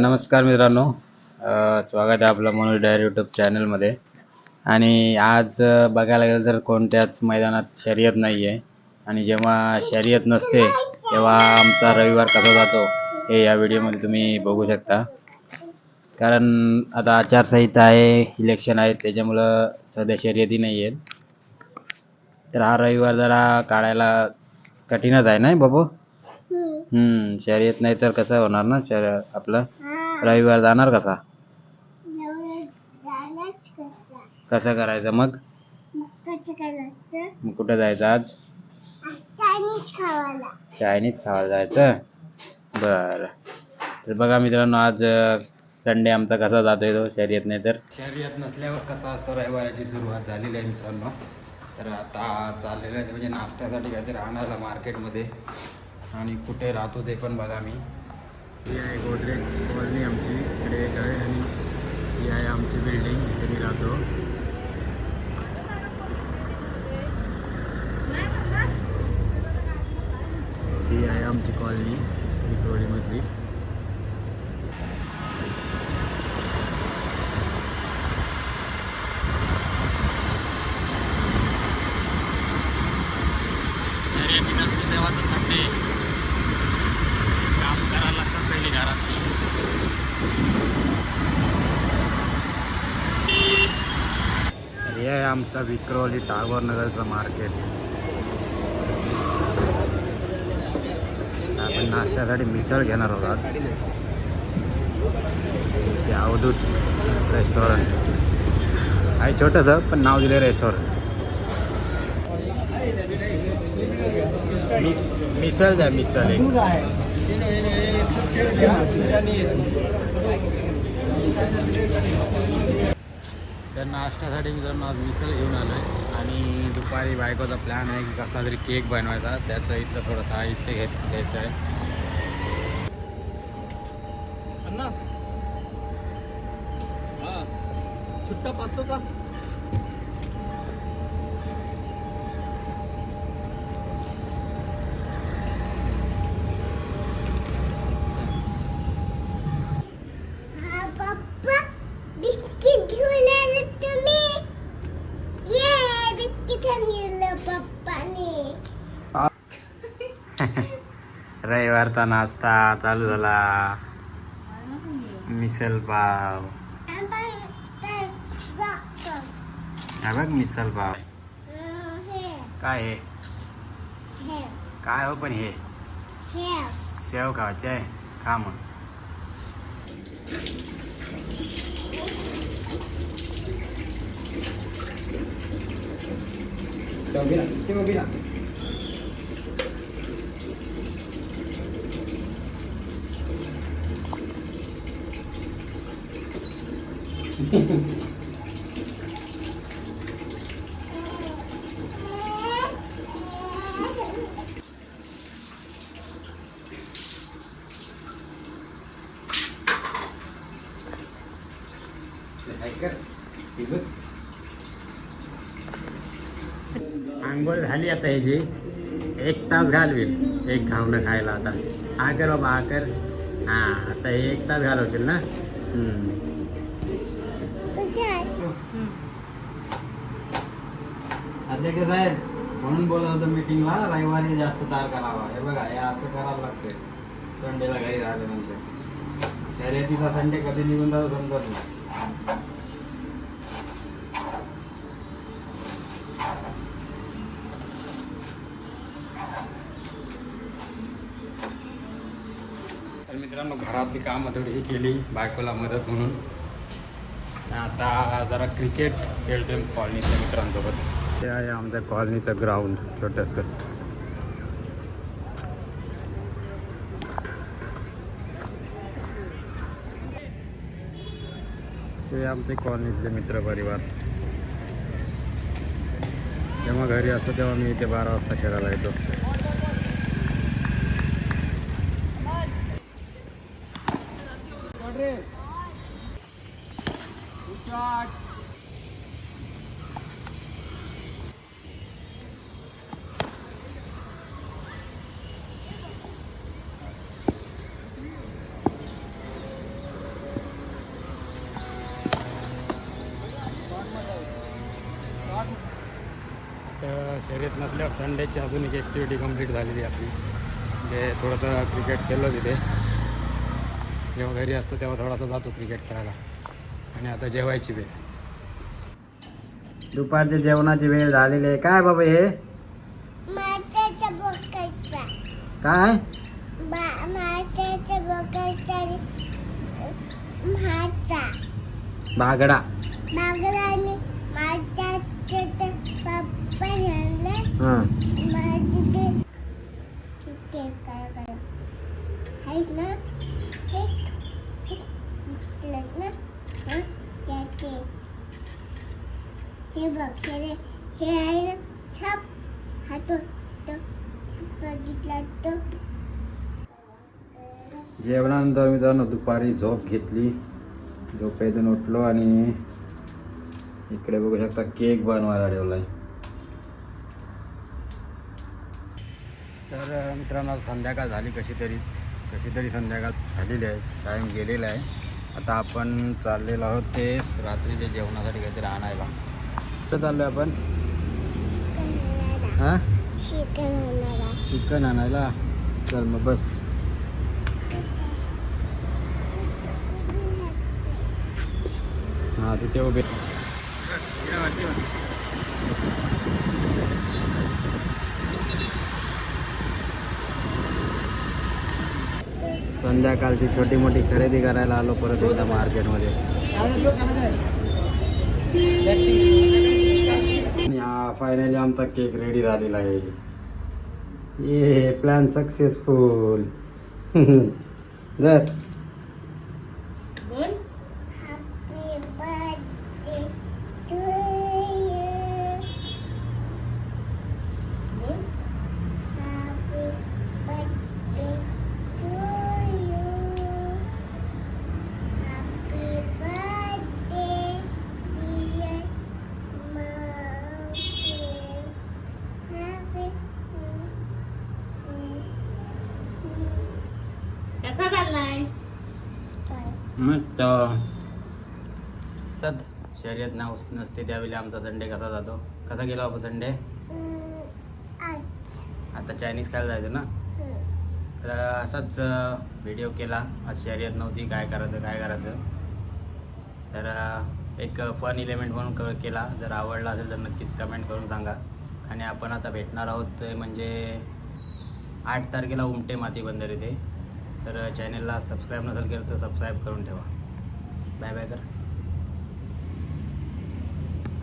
नमस्कार मित्रांनो. स्वागत आहे आपलं मनोज डायर यूट्यूब चॅनलमध्ये आणि आज बघायला गेलं तर कोणत्याच मैदानात शर्यत नाही आहे आणि जेव्हा शर्यत नसते तेव्हा आमचा रविवार कसा जातो हे या व्हिडिओमध्ये तुम्ही बघू शकता. कारण आता आचारसंहिता आहे इलेक्शन आहे त्याच्यामुळं सध्या शर्यती नाही आहेत तर हा रविवार जरा काढायला कठीणच आहे ना बाबू? हम्म शर्यत नाही तर कसं होणार ना शर्य आपलं रविवार जाणार कसा? कसं करायचं मग? मग कुठं जायचं आज? चायनीज खायला जायचं? बरं. तर बघा मित्रांनो आज संडे आमचा कसा जातोय तो? शर्यत नाही तर? शर्यत नसल्यावर कसा असतो? रविवाराची सुरुवात झालेली आहे मित्रांनो. तर आता चाललेलं आहे म्हणजे नाश्त्यासाठी काहीतरी आणायला मार्केटमध्ये आणि कुठे राहतो ते पण बघा मी. ही आहे गोदरेज कॉलनी आमची. इकडे एक आहे आणि ही आहे आमची बिल्डिंग. इथे मी राहतो. ही आहे आमची कॉलनी तेव्हा तर थंडी. लागतात पहिली हे आहे आमचा विक्रोली टावर नगरचं मार्केट. आपण नाश्त्यासाठी मिसळ घेणार आहोत आज. ते अवधूत रेस्टॉरंट आहे छोटंसं पण नाव दिलं रेस्टॉरंट मिस मिसळ द्या मिसळ एक. तर नाश्त्यासाठी मित्रांनो आज मिसळ घेऊन आलो आहे आणि दुपारी बायकोचा प्लॅन आहे की कसला तरी केक बनवायचा. त्याचं इथं थोडं साहित्य घेत घ्यायचं आहे. छुट्टा पाच का? रविवारचा नाश्ता चालू झाला. मिसल पाव. हा बघ मिसल पाव. काय हे? काय हो पण हे? शेव खावायचे आहे. खा मग. आंघोळ झाली आता ह्याची एक तास घालवील एक घावणं खायला आता. आकर बाबा आकर. हा आता हे एक तास घालवशील ना हम्म. म्हणजे अध्यक्ष साहेब म्हणून बोलत होतं मीटिंगला रविवारी जास्त तारखा लावा हे बघा हे असं करावं लागतंय. संडेला घरी राहिल्यानंतर शर्यतीचा संडे कधी निघून जातो समजत नाही. तर मित्रांनो घरातली कामं थोडीशी केली बायकोला मदत म्हणून. आता जरा क्रिकेट खेळतोय कॉलनीच्या मित्रांसोबत. ते आहे आमच्या कॉलनीचं ग्राउंड छोटस. ते आमचे कॉलनीतले मित्रपरिवार. जेव्हा घरी असतो तेव्हा मी इथे बारा वाजता खेळायला येतो. Shot! शर्यत नसल्यावर संडेची अजून एक ॲक्टिव्हिटी कंप्लीट झालेली आपली. म्हणजे थोडंसं क्रिकेट खेळलो तिथे जेव्हा घरी असतो तेव्हा थोडासा जातो क्रिकेट खेळायला. आणि आता जेवायची वेळ. दुपारच्या जेवणाची वेळ झालेली आहे. काय बाबा हे? काय? बा माझ्याच्या बोकायचा हां हे हे हे बघ हे हे आहे ना छाप हा तो तो बघितला तो जेवणानंतर मित्रांनो दुपारी झोप घेतली. झोपेतून उठलो आणि इकडे बघू शकता केक बनवायला ठेवलाय. तर मित्रांनो संध्याकाळ झाली कशी तरी कशी तरी संध्याकाळ झालेली आहे. टाईम गेलेला आहे. आता आपण चाललेलो आहोत ते रात्रीच्या जेवणासाठी काहीतरी आणायला. कुठं चाललो आपण? हां? चिकन आणायला? चल मग बस. हां तिथे उभे. संध्याकाळची छोटी मोठी खरेदी करायला आलो परत एकदा मार्केटमध्ये. हा फायनली आमचा केक रेडी झालेला आहे. ये प्लॅन सक्सेसफुल जर मस्त. शर्यत नाव नसते त्यावेळी आमचा संडे कसा जातो? कसा गेला बाबा संडे? आज. आता चायनीज खायला जायचं ना? तर असाच व्हिडिओ केला. आज शर्यत नव्हती काय करायचं काय करायचं? तर एक फन इलेमेंट म्हणून क केला. जर आवडला असेल तर नक्कीच कमेंट करून सांगा. आणि आपण आता भेटणार आहोत ते म्हणजे आठ तारखेला उमटे माती बंदर इथे. तर चॅनलला सबस्क्राईब नसेल केलं तर सबस्क्राईब करून ठेवा. बाय बाय कर.